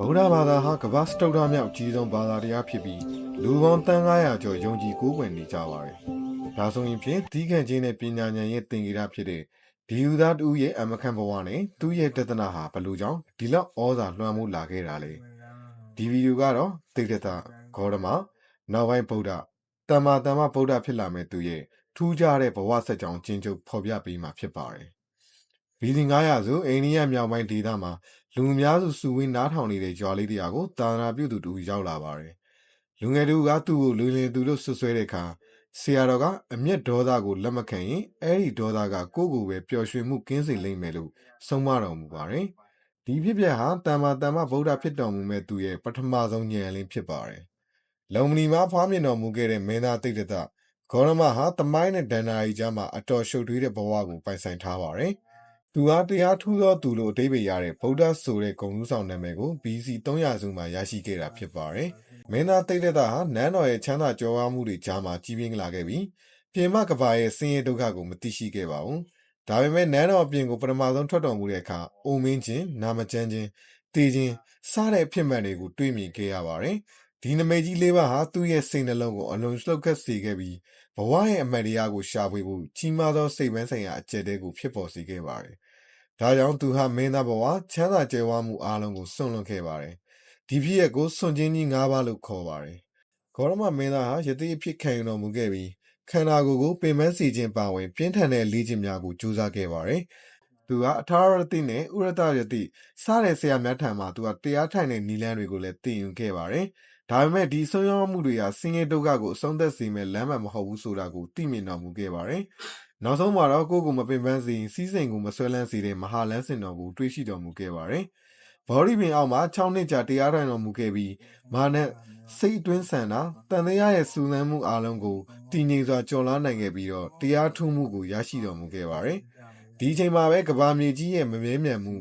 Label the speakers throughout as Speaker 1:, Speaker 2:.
Speaker 1: ဗုဒ္ဓဘာသာဟာကမ္ဘာစတုတ္ထမြောက်အကြီးဆုံးဘာသာတရားဖြစ်ပြီးလူပေါင်းတန်900ကျော်ယုံကြည်ကိုးကွယ်နေကြပါတယ်။ဒါဆိုရင်ဖြင့်တီးခံခြင်းနဲ့ပညာဉာဏ်ရဲ့သင်္ကေတဖြစ်တဲ့ဒီယူသားတူရဲ့အမခံဘဝနဲ့သူ့ရဲ့တသနာဟာဘယ်လိုကြောင့်ဒီလောက်ဩဇာလွှမ်းမိုးလာခဲ့တာလဲ။ဒီဗီဒီယိုကတော့သေတ္တဂေါရမနောက်ပိုင်းဗုဒ္ဓတမ္မာတမ္မဗုဒ္ဓဖြစ်လာမဲ့သူရဲ့ထူးခြားတဲ့ဘဝဆက်ကြောင်းကျဉ်းချုပ်ဖော်ပြပေးမှာဖြစ်ပါတယ်။ဘီလီ900ဆိုအိန္ဒိယမြောက်ပိုင်းဒေသမှာလူအများစုစုဝေးနားထောင်နေတဲ့ရွာလေးတရားကိုတာနာပြုသူတူရောက်လာပါတယ်။လူငယ်တူကသူ့ကိုလူလင်သူလို့ဆွဆွဲတဲ့အခါဆရာတော်ကအမျက်ဒေါသကိုလက်မခံရင်အဲ့ဒီဒေါသကကိုယ့်ကိုယ်ပဲပျော်ရွှင်မှုကင်းစေလိမ့်မယ်လို့ဆုံးမတော်မူပါတယ်။ဒီဖြစ်ပျက်ဟာတမ္မာတမ္မဗုဒ္ဓဖြစ်တော်မူမဲ့သူရဲ့ပထမဆုံးဉာဏ်လင်းဖြစ်ပါတယ်။လုံမဏီမှာဖွားမြင်တော်မူခဲ့တဲ့မင်းသားတိတ်တတဂေါရမဟာတမိုင်းနဲ့ဒန္နာရီကြားမှာအတော်ရှုပ်ထွေးတဲ့ဘဝကိုပိုင်ဆိုင်ထားပါတယ်။ သူဟာ တရားထူးသောသူလို့ အဓိပ္ပာယ်ရတဲ့ ဗုဒ္ဓဆိုတဲ့ ဂုဏ်ထူးဆောင်နာမည်ကို BC 300စုမှာ ရရှိခဲ့တာဖြစ်ပါတယ်။မင်းသားတိတ်တတဟာ နန်းတော်ရဲ့ ချမ်းသာကြွယ်ဝမှုတွေကြားမှာ ကြီးပြင်းလာခဲ့ပြီး ပြင်မကဘာရဲ့ ဆင်းရဲဒုက္ခကို မသိရှိခဲ့ပါဘူး။ဒါပေမဲ့ နန်းတော်အပြင်ကို ပထမဆုံး ထွက်တော်မူတဲ့အခါ အိုမင်းချင်း နာမကျန်းချင်းတေချင်းစားတဲ့ အဖြစ်မှန်တွေကို တွေ့မြင်ခဲ့ရပါတယ်။ဒီနမိတ်ကြီးလေးပါးဟာ သူ့ရဲ့ စိတ်နှလုံးကို အလွန်လှုပ်ခတ်စေခဲ့ပြီး ဘဝရဲ့အမှတ်တရားကိုရှာဖွေဖို့ကြီးမားသောစိတ်ပန်းဆိုင်ရာအကျက်တဲကိုဖြစ်ပေါ်စေခဲ့ပါတယ်။ဒါကြောင့်သူဟာမင်းသားဘဝချမ်းသာကြွယ်ဝမှုအားလုံးကိုစွန့်လွတ်ခဲ့ပါတယ်။ဒီဖြစ်ရပ်ကိုစွန့်ချင်းကြီး၅ပါးလို့ခေါ်ပါတယ်။ဂေါရမမင်းသားဟာယသိအဖြစ်ခံယူတော်မူခဲ့ပြီးခန္ဓာကိုယ်ကိုပင်ပန်းစေခြင်းပါဝင် ပြင်းထန်တဲ့လေ့ကျင့်များကိုကြိုးစားခဲ့ပါတယ်။သူဟာအထာရတိနဲ့ဥရတရတိစားတဲ့ဆရာများထံမှသူကတရားထိုင်တဲ့နီလန်းတွေကိုလည်းသင်ယူခဲ့ပါတယ်။ ဒါပေမဲ့ဒီဆုံးရောမှုတွေဟာဆင်းရဲဒုက္ခကိုအဆုံးသက်စေမဲ့လမ်းမှန်မဟုတ်ဘူးဆိုတာကိုသိမြင်တော်မူခဲ့ပါတယ်။နောက်ဆုံးမှာတော့ကိုယ့်ကိုယ်မပင်ပန်းစေရင်စီးစိမ်ကိုမဆွဲလန်းစေတဲ့မဟာလန်းစင်တော်ကိုတွေ့ရှိတော်မူခဲ့ပါတယ်။ဘောဓိပင်အောက်မှာ6နှစ်ကြာတရားထိုင်တော်မူခဲ့ပြီးမာနစိတ်အတွင်းဆန္ဒတန်တရားရဲ့စူးစမ်းမှုအလုံးကိုတည်ငြိမ်စွာကျော်လွှားနိုင်ခဲ့ပြီးတော့တရားထုမှုကိုရရှိတော်မူခဲ့ပါတယ်။ ဒီအချိန်မှာပဲကဘာမြေကြီးရဲ့မမြဲမြံမှု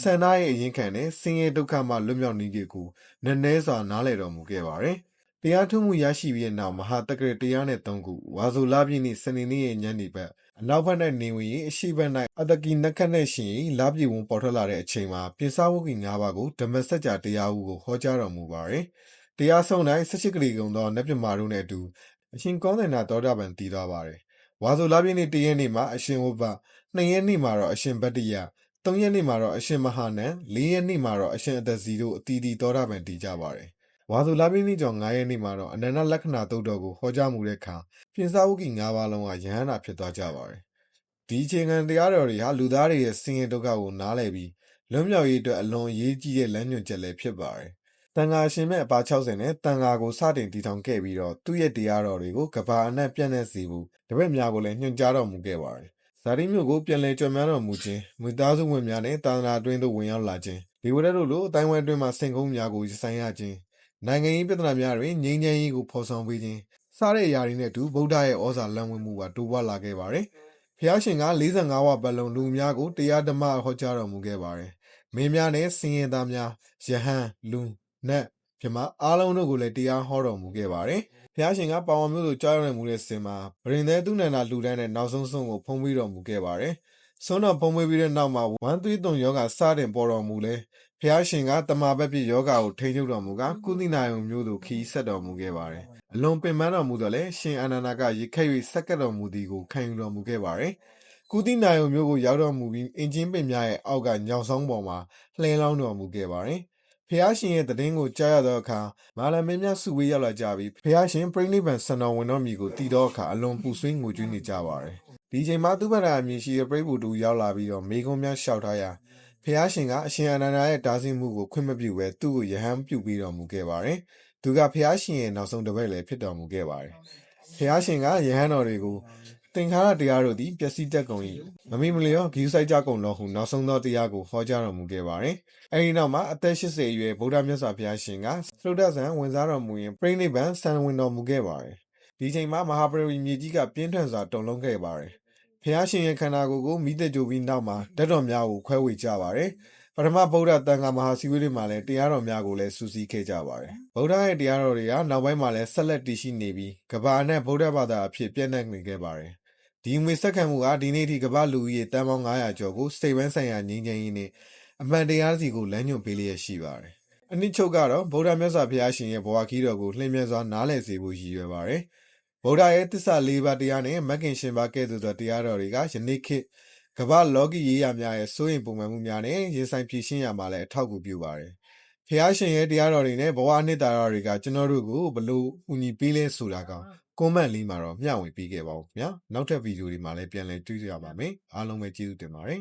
Speaker 1: ဆန္ဒရဲ့အရင်ခံတဲ့ဆင်းရဲဒုက္ခမှလွတ်မြောက်နေကြကိုနည်းနည်းစွာနားလည်တော်မူခဲ့ပါတယ်။တရားထုမှုရရှိပြီးတဲ့နောက်မဟာတက္ကရတရားနဲ့သုံးခုဝါဆိုလပြည့်နေ့စနေနေ့ရဲ့ညနေဘက်အနောက်ဘက်၌နေဝင်၍အရှိဘက်၌အတကီနက်ခတ်နဲ့ရှင်လပြည့်ဝင်ပေါ်ထွက်လာတဲ့အချိန်မှာပြင်စာဝုတ်ကြီး၅ပါးကိုဓမ္မစကြာတရားဟုကိုဟောကြားတော်မူပါတယ်။တရားဆုံး၌၁၈ကလေးကုံသောနတ်ပြမာတို့နဲ့အတူအရှင်ကောင်းတဲ့နာသောတာပန်တည်သွားပါတယ်။ ဝါဆိုလပြည့်နေ့တရက်နေ့မှာအရှင်ဝဘနှစ်ရက်နေ့မှာတော့အရှင်ဗတ္တိယသုံးရက်နေ့မှာတော့အရှင်မဟာနန်လေးရက်နေ့မှာတော့အရှင်အသက်စီတို့အတီးတီသောတာပန်တည်ကြပါတယ်။ဝါဆိုလပြည့်နေ့ကျော်9ရက်နေ့မှာတော့အနန္တလက္ခဏာတုတ်တော်ကိုဟောကြားမူတဲ့အခါပြင်စာဝုတ်ကြီး၅ပါးလုံးကယဟန္တာဖြစ်သွားကြပါတယ်။ဒီအခြေခံတရားတော်တွေဟာလူသားတွေရဲ့ဆင်းရဲဒုက္ခကိုနားလည်ပြီးလွတ်မြောက်ရေးအတွက်အလွန်အရေးကြီးတဲ့လမ်းညွှန်ချက်လည်းဖြစ်ပါတယ်။ တန်ဃာရှင်မဲ့အပါ60နဲ့တန်ဃာကိုစတင်တည်ထောင်ခဲ့ပြီးတော့သူ့ရဲ့တရားတော်တွေကိုကဘာအနှံ့ပြန့်နှံ့စေဖို့တပည့်များကိုလည်းညွှန်ကြားတော်မူခဲ့ပါတယ်။ဇာတိမြို့ကိုပြန်လည်ကြွယ်များတော်မူခြင်းမိသားစုဝင်များနဲ့တာသနာအတွင်းသို့ဝင်ရောက်လာခြင်းဒီဝရတို့လိုအတိုင်းဝိုင်းအတွင်းမှာစင်ကုန်းများကိုရဆိုင်ရခြင်းနိုင်ငံရေးပြဿနာများတွင်ငြိမ်းချမ်းရေးကိုဖော်ဆောင်ပေးခြင်းစားတဲ့အရာတွေနဲ့အတူဗုဒ္ဓရဲ့ဩဇာလမ်းဝင်မှုကတိုးပွားလာခဲ့ပါတယ်။ဖျားရှင်က45ဝပတ်လုံးလူများကိုတရားဓမ္မဟောကြားတော်မူခဲ့ပါတယ်။မင်းများနဲ့စင်ရင်သားများယဟန်လူ နတ်ပြမအားလုံးတို့ကိုလည်းတရားဟောတော်မူခဲ့ပါတယ်။ဖျားရှင်ကပါဝါမျိုးသို့ကြားရမှုတဲ့စင်မှာဗရင်သေးသူနန္ဒလူတန်းနဲ့နောက်ဆုံးဆုံးကိုဖုံးပြီးတော်မူခဲ့ပါတယ်။ဆုံးတော်ဖုံးပေးပြီးတဲ့နောက်မှာဝမ်းသွေးသွန်ယောဂစတင်ပေါ်တော်မူလဲဖျားရှင်ကတမာဘက်ပြယောဂါကိုထိန်းချုပ်တော်မူကကုသနာယုံမျိုးသို့ခီးဆက်တော်မူခဲ့ပါတယ်။အလွန်ပင်ပန်းတော်မူတော့လဲရှင်အာနန္ဒာကရေခက်၍ဆက်ကပ်တော်မူသည်ကိုခံယူတော်မူခဲ့ပါတယ်။ကုသနာယုံမျိုးကိုရောက်တော်မူပြီးအင်ဂျင်ပင်များရဲ့အောက်ကညောင်ဆောင်ပေါ်မှာလှဲလောင်းတော်မူခဲ့ပါတယ်။ ဖျားရှင်ရဲ့တည်င်းကိုကြားရသောအခါမာလမင်းများစုဝေးရောက်လာကြပြီးဖျားရှင်ပြိဋိဘံစံတော်ဝင်တော်မူကိုတည်သောအခါအလွန်ပူဆွေးငိုကြွေးနေကြပါတယ်။ဒီချိန်မှာသူဗရာအမည်ရှိတဲ့ပြိဘူတူရောက်လာပြီးတော့မိကုံးများလျှောက်ထားရာဖျားရှင်ကအရှင်အာနန္ဒာရဲ့တားဆီးမှုကိုခွင့်မပြုဘဲသူ့ကိုယဟန်ပြုပြီးတော်မူခဲ့ပါတယ်။သူကဖျားရှင်ရဲ့နောက်ဆုံးတစ်ပတ်လည်းဖြစ်တော်မူခဲ့ပါတယ်။ဖျားရှင်ကယဟန်တော်တွေကို သင်္ခါရတရားတို့သည်ပျက်စီးတတ်ကုန်၏မမိမလျောဂီးဆိုင်ကြကုန်လောဟုနောက်ဆုံးသောတရားကိုဟောကြားတော်မူခဲ့ပါတယ်။အဲဒီနောက်မှာအသက်80အရွယ်ဗုဒ္ဓမြတ်စွာဘုရားရှင်ကသုဒ္ဓဇံဝင်စားတော်မူရင်ပြိဋိဘံဆံဝင်တော်မူခဲ့ပါတယ်။ဒီချိန်မှာမဟာပရိမြေကြီးကပြင်းထန်စွာတုန်လှုပ်ခဲ့ပါတယ်။ဖျားရှင်ရဲ့ခန္ဓာကိုယ်ကိုမိသက်ကြိုပြီးနောက်မှာဓာတ်တော်များကိုခွဲဝေကြပါတယ်။ပထမဗုဒ္ဓတန်ခါမဟာစီဝေးတွေမှာလည်းတရားတော်များကိုလည်းစူးစီးခဲ့ကြပါတယ်။ဗုဒ္ဓရဲ့တရားတော်တွေကနောက်ပိုင်းမှာလည်းဆက်လက်တည်ရှိနေပြီးကဘာနဲ့ဗုဒ္ဓဘာသာအဖြစ်ပြန့်နှံ့နေခဲ့ပါတယ်။ ဒီငွေဆက်ခံမှုကဒီနေ့ထိကဘာလူကြီးရဲ့တန်ပေါင်း900ကျော်ကိုစိတ်ဝမ်းဆိုင်ရာငြိမ်းချမ်းရေးနဲ့အမှန်တရားစီကိုလမ်းညွှန်ပေးလျက်ရှိပါတယ်။အနှစ်ချုပ်ကတော့ဗုဒ္ဓမြတ်စွာဘုရားရှင်ရဲ့ဘဝခီးတော်ကိုလျှင်မြန်စွာနားလည်စေဖို့ရည်ရွယ်ပါတယ်ဗုဒ္ဓရဲ့တစ္ဆာလေးပါးတရားနဲ့မဂ်ကင်ရှင်ပါကဲ့သို့သောတရားတော်တွေကယနေ့ခေတ်ကမ္ဘာလောကီရေးရာများရဲ့စိုးရင်ပုံမှန်မှုများနဲ့ရင်ဆိုင်ဖြည့်ရှင်းရမှာလည်းအထောက်အကူပြုပါတယ်ဖျားရှင်ရဲ့တရားတော်တွေနဲ့ဘဝအနှစ်သာရတွေကကျွန်တော်တို့ကိုဘလို့ဦးညီပေးလဲဆိုတာက ကွန်မန့်လေးမှာတော့မျှဝေပေးခဲ့ပါဦးခင်ဗျာနောက်ထပ်ဗီဒီယိုတွေမှာလည်းပြန်လည်တွေ့ကြပါမယ်အားလုံးပဲကျေးဇူးတင်ပါတယ်